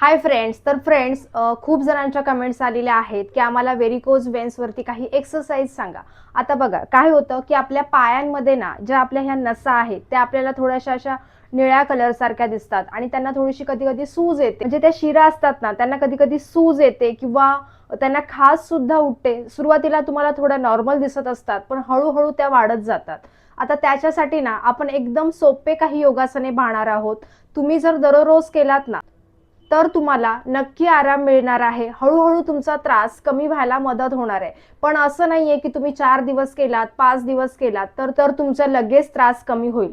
Hi friends तर friends खूप जणांच्या कमेंट्स आलेल्या आहेत की आम्हाला व्हेरिकोज वेन्सवरती काही एक्सरसाइज सांगा. आता बघा काय होतं की आपल्या पायांमध्ये ना ज्या आपल्या ह्या नसा आहेत त्या आपल्याला थोड्याशा अशा निळ्या कलर सारख्या दिसतात आणि त्यांना थोडीशी कधी कधी सूज येते. म्हणजे त्या शिरा असतात ना त्यांना कधी कधी सूज येते किंवा त्यांना खास सुद्धा उठते. सुरुवातीला तुम्हाला थोड्या नॉर्मल दिसत असतात पण हळूहळू त्या वाढत जातात. आता त्याच्यासाठी ना आपण एकदम सोपे काही योगासने पाहणार आहोत. तुम्ही जर दररोज केलात ना तर तुम्हाला नक्की आराम मिळणार आहे. हळूहळू तुमचा त्रास कमी व्हायला मदत होणार आहे. पण असं नाहीये की तुम्ही चार दिवस केलात पाच दिवस केलात तर तर तुमचा लगेच त्रास कमी होईल.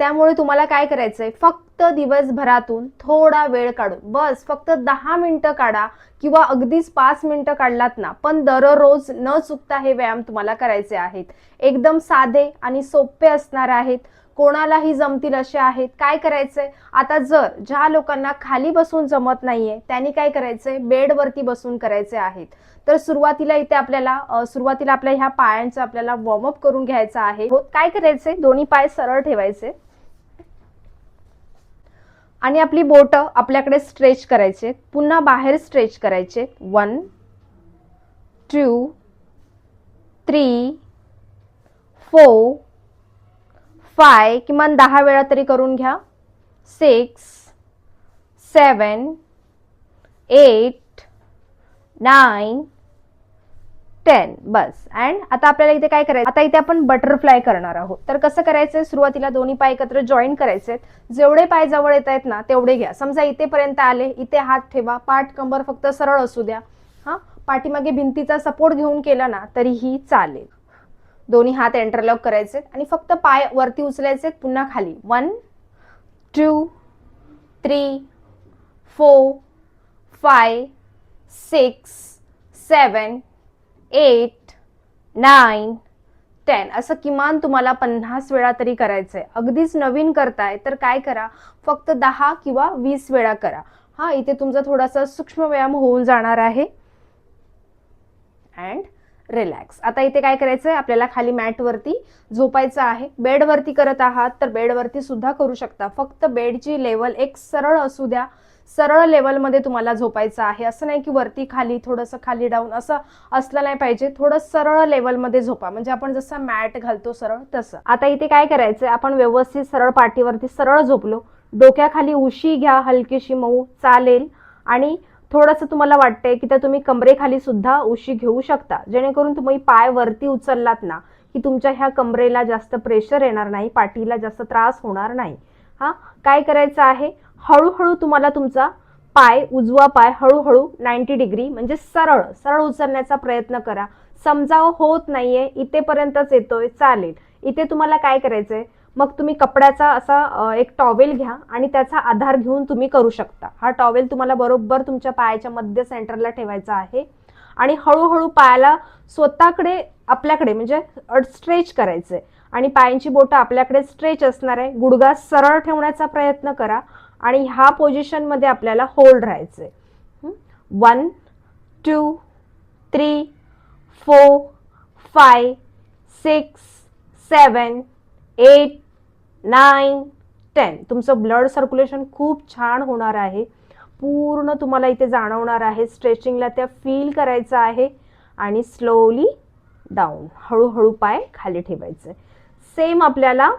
त्यामुळे तुम्हाला काय करायचंय? फक्त दिवसभरातून थोडा वेळ काढून. बस फक्त दहा मिनिटं काढा किंवा अगदीच पाच मिनिटं काढलात ना पण दररोज न चुकता हे व्यायाम तुम्हाला करायचे आहेत. एकदम साधे आणि सोपे असणार आहेत. कोणालाही जमतील असे आहेत? काय करायचंय? आता जर ज्या लोकांना खाली बसून जमत नाहीये त्यांनी काय करायचंय? बेडवरती बसून करायचे आहेत. तर सुरुवातीला इथे आपल्याला सुरुवातीला आपल्या ह्या पायांचं आपल्याला वॉर्मअप करून घ्यायचं आहे. हो, काय करायचंय? दोन्ही पाय सरळ ठेवायचे. आणि आपली बोट आपल्याकडे स्ट्रेच करायचे. पुन्हा बाहेर स्ट्रेच करायचे. One two three four five किमान दहा वेळा तरी करून घ्या. Six seven eight nine ten bus. And आता आपल्याला इथे काय करायचं? आता इथे आपण बटरफ्लाय करणार आहोत. तर कसं करायचंय सुरुवातीला दोन्ही पाय एकत्र जॉईन करायचे. जेवढे पाय जवळ येत आहेत ना तेवढे घ्या. समजा इथेपर्यंत आले इथे हात ठेवा. पाठ कंबर फक्त सरळ असू द्या. हा? पाठीमागे भिंतीचा सपोर्ट घेऊन केला ना तरीही चालेल. दोन्ही हात एंटरलॉक करायचे आणि फक्त पाय वरती उचलायचे पुन्हा खाली. One two three four five six seven eight nine ten असं किमान तुम्हाला पन्नास वेळा तरी करायचं आहे अगदीच नवीन करताय तर काय करा? फक्त दहा किंवा वीस वेळा करा. हा इथे तुमचा थोडासा सूक्ष्म व्यायाम होऊन जाणार आहे. अँड रिलॅक्स आता इथे काय करायचं आहे आपल्याला खाली मॅटवरती झोपायचं आहे. बेडवरती करत आहात तर बेडवरती सुद्धा करू शकता. फक्त बेडची लेवल एक सरळ असू द्या. सरळ लेवलमध्ये तुम्हाला झोपायचं आहे. असं नाही की वरती खाली थोडंसं खाली डाऊन असं असलं नाही पाहिजे. थोडं सरळ लेवलमध्ये झोपा. म्हणजे आपण जसं मॅट घालतो सरळ तसं. आता इथे काय करायचं आपण व्यवस्थित सरळ पाठीवरती सरळ झोपलो. डोक्याखाली उशी घ्या हलकीशी मऊ. चालेल. आणि थोडंसं तुम्हाला वाटतंय की तर तुम्ही कमरेखाली सुद्धा उशी घेऊ शकता. जेणेकरून तुम्ही पाय वरती उचललात ना की तुमच्या ह्या कमरेला जास्त प्रेशर येणार नाही पाठीला जास्त त्रास होणार नाही. हा? काय करायचं आहे? हळूहळू तुम्हाला तुमचा पाय उजवा पाय हळूहळू नाईन्टी डिग्री म्हणजे सरळ सरळ उचलण्याचा प्रयत्न करा. समजावं होत नाहीये इथेपर्यंतच येतोय चालेल. इथे तुम्हाला काय करायचंय? मग तुम्ही कपड्याचा असा एक टॉवेल घ्या आणि त्याचा आधार घेऊन तुम्ही करू शकता. हा टॉवेल तुम्हाला बरोबर तुमच्या पायाच्या मध्य सेंटरला ठेवायचा आहे आणि हळूहळू पायाला स्वतःकडे आपल्याकडे म्हणजे स्ट्रेच करायचंय. आणि पायांची बोटं आपल्याकडे स्ट्रेच असणार आहे. गुडघा सरळ ठेवण्याचा प्रयत्न करा आणि ह्या पोझिशनमध्ये आपल्याला होल्ड राहायचंय. One two three four five six seven eight nine ten. तुमचं ब्लड सर्क्युलेशन खूप छान होणार आहे. पूर्ण तुम्हाला इथे जाणवणार आहे. स्ट्रेचिंगला त्या फील करायचं आहे. आणि स्लोली डाऊन. हळूहळू पाय खाली ठेवायचे. सेम आपल्याला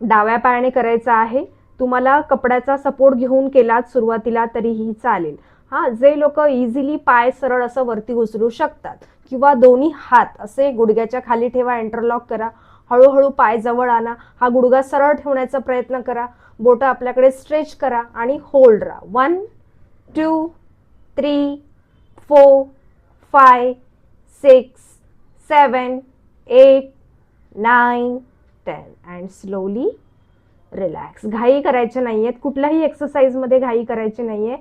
डाव्या पायाने करायचं आहे. तुम्हाला कपड्याचा सपोर्ट घेऊन केलात सुरुवातीला तरीही चालेल. हा जे लोक इझिली पाय सरळ असं वरती उचलू शकतात. किंवा दोन्ही हात असे गुडघ्याच्या खाली ठेवा इंटरलॉक करा. हळूहळू पाय जवळ आणा. हा गुडघा सरळ ठेवण्याचा प्रयत्न करा. बोटं आपल्याकडे स्ट्रेच करा आणि होल्ड राहा. One two three four five six seven eight nine ten. And slowly relax. घाई करायचे नाही आहेत कुठल्याही एक्सरसाइजमध्ये घाई करायची नाही आहे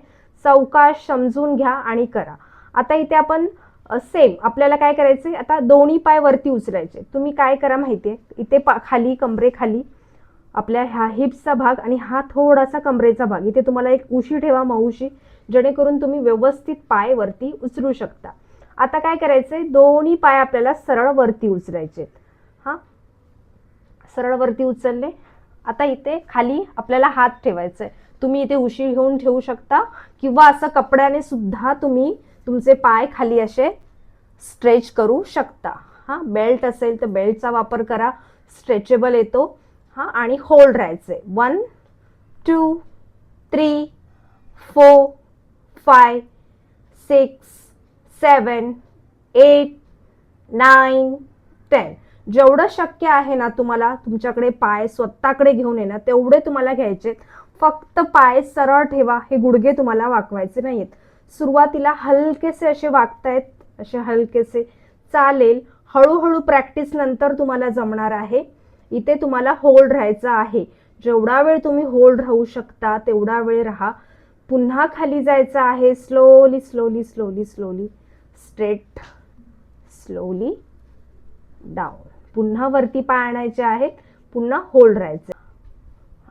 चौकाश समजून घ्या आणि करा. आता इथे आपण सेम आपल्याला काय करायचं आहे आता दोन्ही पाय वरती उचलायचे. तुम्ही काय करा माहिती आहे इथे पा खाली कमरेखाली आपल्या ह्या हिप्सचा भाग आणि हा थोडासा कमरेचा भाग. इथे तुम्हाला एक उशी ठेवा मऊशी जेणेकरून तुम्ही व्यवस्थित पाय वरती उचलू शकता. आता काय करायचंय? दोन्ही पाय आपल्याला सरळ वरती उचलायचे. हा? सरळ वरती उचलले. आता इथे खाली आपल्याला हात ठेवायचा आहे तुम्ही इथे उशी घेऊन ठेवू शकता किंवा असं कपड्याने सुद्धा तुम्ही तुमचे पाय खाली असे स्ट्रेच करू शकता. हां बेल्ट असेल तर बेल्टचा वापर करा स्ट्रेचेबल येतो. हां आणि होल्ड राहायचे. One two three four five six seven eight nine ten. जेवढं शक्य आहे ना तुम्हाला तुमच्याकडे पाय स्वतःकडे घेऊन येणं तेवढे तुम्हाला घ्यायचे फक्त पाय सरळ ठेवा हे गुडघे तुम्हाला वाकवायचे नाहीत सुरुवातीला हलकेसे असे वागतायत असे हलकेसे चालेल. हळूहळू प्रॅक्टिस नंतर तुम्हाला जमणार आहे. इथे तुम्हाला होल्ड राहायचं आहे. जेवढा वेळ तुम्ही होल्ड राहू शकता तेवढा वेळ राहा. पुन्हा खाली जायचं आहे. Slowly slowly slowly slowly. Straight slowly down. पुन्हा वरती पाय आणायचे आहेत. पुन्हा होल्ड राहायचे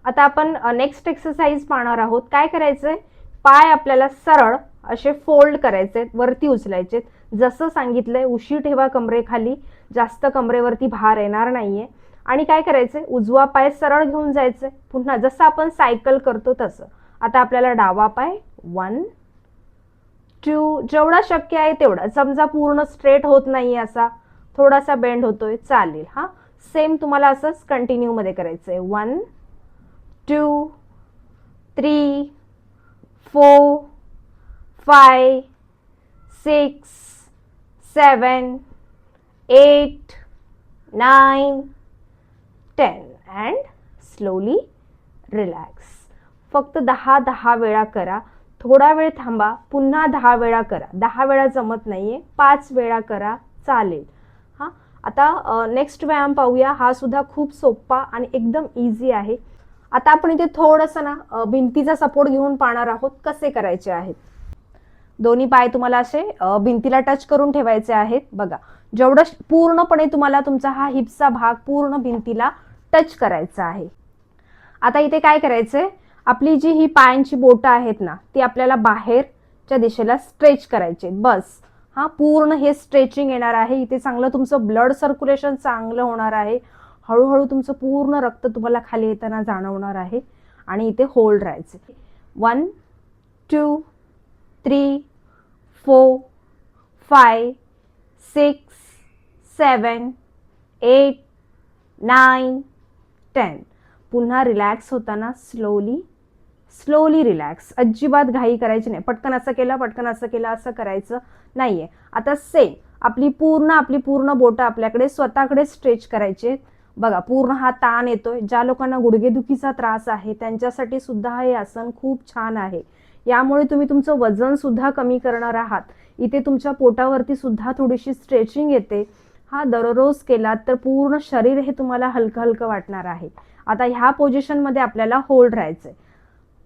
आता आपण नेक्स्ट एक्सरसाइज पाहणार आहोत. काय करायचंय? पाय आपल्याला सरळ असे फोल्ड करायचे वरती उचलायचे. जसं सांगितलंय उशी ठेवा कमरेखाली जास्त कमरेवरती भार येणार नाहीये. आणि काय करायचंय? उजवा पाय सरळ घेऊन जायचंय. पुन्हा जसं आपण सायकल करतो तसं. आता आपल्याला डावा पाय वन टू जेवढा शक्य आहे तेवढा. समजा पूर्ण स्ट्रेट होत नाही असा. थोडासा बेंड होतोय चालेल हा? सेम तुम्हाला असंच कंटिन्यू मध्ये करायचंय. One two three four five six seven eight nine ten. And slowly relax. फक्त दहा दहा वेळा करा. थोडा वेळ थांबा. पुन्हा दहा वेळा करा. दहा वेळा जमत नाही आहे पाच वेळा करा. चालेल. हां? आता नेक्स्ट व्यायाम पाहूया. हा सुद्धा खूप सोपा आणि एकदम इझी आहे. आता आपण इथे थोडंसं ना भिंतीचा सपोर्ट घेऊन पाहणार आहोत कसे करायचे आहेत. दोन्ही पाय तुम्हाला असे भिंतीला टच करून ठेवायचे आहेत. बघा जेवढं पूर्णपणे तुम्हाला तुमचा हा हिपचा भाग पूर्ण भिंतीला टच करायचा आहे. आता इथे काय करायचंय आपली जी ही पायांची बोटं आहेत ना ती आपल्याला बाहेरच्या दिशेला स्ट्रेच करायचे बस हा पूर्ण हे स्ट्रेचिंग येणार आहे. इथे चांगलं तुमचं ब्लड सर्क्युलेशन चांगलं होणार आहे. हळूहळू तुमचं पूर्ण रक्त तुम्हाला खाली येताना जाणवणार आहे आणि इथे होल्ड राहायचे one two three four five six seven eight nine ten पुन्हा रिलॅक्स होताना स्लोली स्लोली रिलॅक्स अजिबात घाई करायची नाही. पटकन असं केलं पटकन असं केलं असं करायचं नाही आहे आता सेम आपली पूर्ण आपली पूर्ण बोटं आपल्याकडे स्वतःकडे स्ट्रेच करायचे बघा पूर्ण हा ताण येतोय. ज्या लोकांना गुडघेदुखीचा त्रास आहे त्यांच्यासाठी सुद्धा हे आसन खूप छान आहे. यामुळे तुम्ही तुमचं वजन सुद्धा कमी करणार आहात. इथे तुमच्या पोटावरती सुद्धा थोडीशी स्ट्रेचिंग येते. हा दररोज केलात तर पूर्ण शरीर हे तुम्हाला हलकं हलकं वाटणार आहे. आता ह्या पोझिशनमध्ये आपल्याला होल्ड राहायचंय.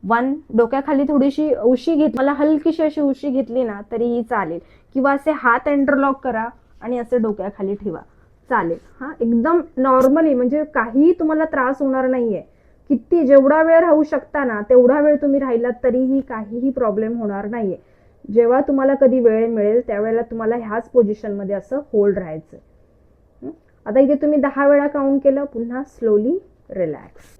वन डोक्याखाली थोडीशी उशी घेत मला हलकीशी अशी उशी घेतली ना तरीही चालेल. किंवा असे हात एंटरलॉक करा आणि असे डोक्याखाली ठेवा. चालेल. हा एकदम नॉर्मली म्हणजे काहीही तुम्हाला त्रास होणार नाहीये. किती जेवढा वेळ राहू शकता ना तेवढा वेळ तुम्ही राहिलात तरीही काहीही प्रॉब्लेम होणार नाहीये. जेव्हा तुम्हाला कधी वेळ मिळेल त्यावेळेला तुम्हाला ह्याच पोझिशनमध्ये असं होल्ड राहायचं आता इथे तुम्ही दहा वेळा काउंट केलं पुन्हा स्लोली रिलॅक्स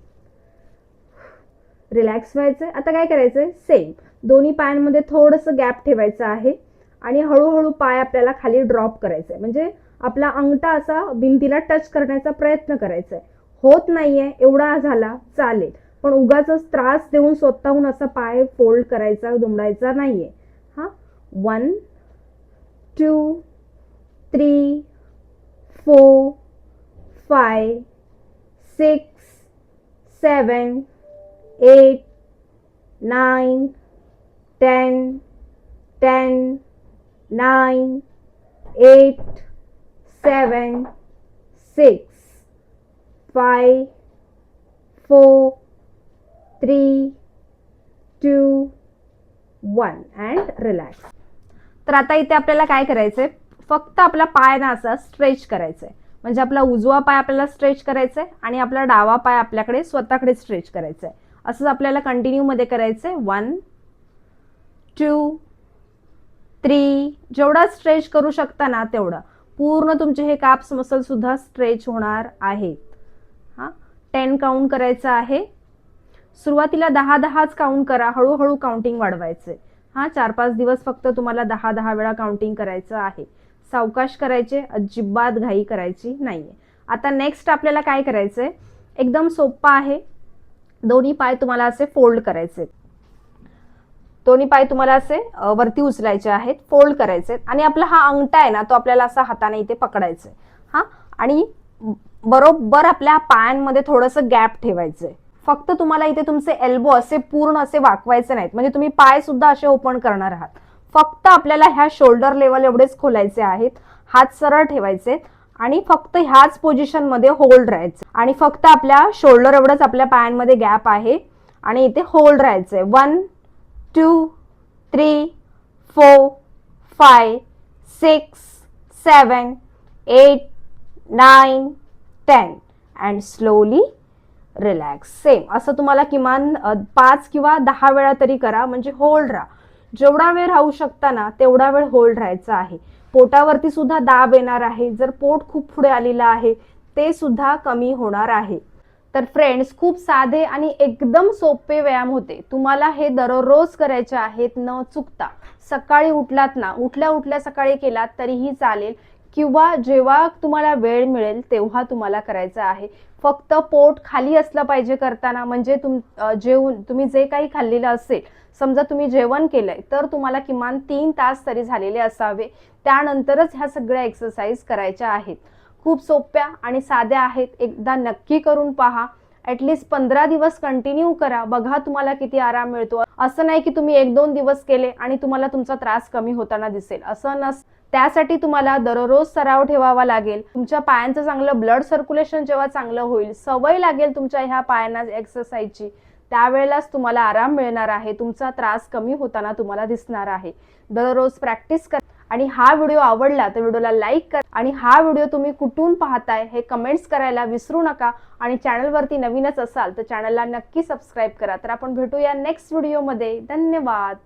रिलॅक्स व्हायचंय. आता काय करायचंय? सेम दोन्ही पायांमध्ये थोडंसं गॅप ठेवायचं आहे. आणि हळूहळू पाय आपल्याला खाली ड्रॉप करायचा आहे म्हणजे आपला अंगठा असा भिंतीला टच करण्याचा प्रयत्न करायचा आहे होत नाहीये एवढा झाला चालेल. पण उगाच त्रास देऊन स्वतःहून असा पाय फोल्ड करायचा दुमडायचा नाहीये. हा? One two three four five six seven eight nine ten ten nine eight seven six five four three two, one. And relax तर आता इथे आपल्याला काय करायचंय? फक्त आपला पाय ना असा स्ट्रेच करायचंय. म्हणजे आपला उजवा पाय आपल्याला स्ट्रेच करायचा आहे आणि आपला डावा पाय आपल्याकडे स्वतःकडे स्ट्रेच करायचा आहे असंच आपल्याला कंटिन्यू मध्ये करायचंय. वन टू थ्री जेवढा स्ट्रेच करू शकता ना तेवढं. पूर्ण तुमचे हे काप्स मसल सुद्धा स्ट्रेच होणार आहेत. हां टेन काउंट करायचं आहे. सुरुवातीला दहा दहाच काउंट करा हळूहळू काउंटिंग वाढवायचे. हा चार पाच दिवस फक्त तुम्हाला दहा दहा वेळा काउंटिंग करायचं आहे. सावकाश करायचे अजिबात घाई करायची नाहीये. आता नेक्स्ट आपल्याला काय करायचंय? एकदम सोप्पा आहे. दोन्ही पाय तुम्हाला असे फोल्ड करायचे दोन्ही पाय तुम्हाला असे वरती उचलायचे आहेत फोल्ड करायचे आणि आपला हा अंगठा आहे ना तो आपल्याला असा हाताने इथे पकडायचा हा? आणि बरोबर आपल्या पायांमध्ये थोडंसं गॅप ठेवायचंय. फक्त तुम्हाला इथे तुमचे एल्बो असे पूर्ण असे वाकवायचे नाहीत. म्हणजे तुम्ही पाय सुद्धा असे ओपन करणार आहात. फक्त आपल्याला ह्या शोल्डर लेवल एवढेच खोलायचे आहेत. हात सरळ ठेवायचे आणि फक्त ह्याच पोझिशनमध्ये होल्ड राहायचे. आणि फक्त आपल्या शोल्डर एवढंच आपल्या पायांमध्ये गॅप आहे. आणि इथे होल्ड राहायचंय. One two three four five six seven eight nine ten and slowly relax same असं तुम्हाला किमान पाच किंवा दहा वेळा तरी करा. म्हणजे होल्ड राहा. जेवढा वेळ राहू शकता ना तेवढा वेळ होल्ड राहायचा आहे. पोटावरती सुद्धा दाब येणार आहे. जर पोट खूप पुढे आलेलं आहे ते सुद्धा कमी होणार आहे. तर फ्रेंड्स खूप साधे आणि एकदम सोपे व्यायाम होते. तुम्हाला हे दररोज करायचे आहेत न चुकता. सकाळी उठलात ना उठल्या उठल्या सकाळी केलात तरीही चालेल. किंवा जेव्हा तुम्हाला वेळ मिळेल तेव्हा तुम्हाला करायचं आहे. फक्त पोट खाली असलं पाहिजे करताना म्हणजे तुम जेवून तुम्ही जे काही खाल्लेलं असेल समजा तुम्ही जेवण केलंय तर तुम्हाला किमान तीन तास तरी झालेले असावे. त्यानंतरच ह्या सगळ्या एक्सरसाइज करायच्या आहेत. खूप सोप्या आणि साध्या आहेत. एकदा नक्की करून पहा. ॲटलिस्ट पंधरा दिवस कंटिन्यू करा. बघा तुम्हाला किती आराम मिळतो. असं नाही की तुम्ही एक दोन दिवस केले आणि तुम्हाला तुमचा त्रास कमी होताना दिसेल. असं नस त्यासाठी तुम्हाला दररोज सराव ठेवावा लागेल. तुमच्या पायांचं चांगलं ब्लड सर्क्युलेशन जेव्हा चांगलं होईल सवय लागेल तुमच्या ह्या पायांना एक्सरसाइजची त्यावेळेलाच तुम्हाला आराम मिळणार आहे. तुमचा त्रास कमी होताना तुम्हाला दिसणार आहे. दररोज प्रॅक्टिस करा. आणि हा व्हिडिओ आवडला तर व्हिडिओला लाईक करा आणि हा व्हिडिओ तुम्ही कुठून पाहताय हे कमेंट्स करायला विसरू नका आणि चॅनलवरती नवीनच असाल तर चॅनलला नक्की सबस्क्राईब करा. तर आपण भेटूया नेक्स्ट व्हिडिओमध्ये धन्यवाद.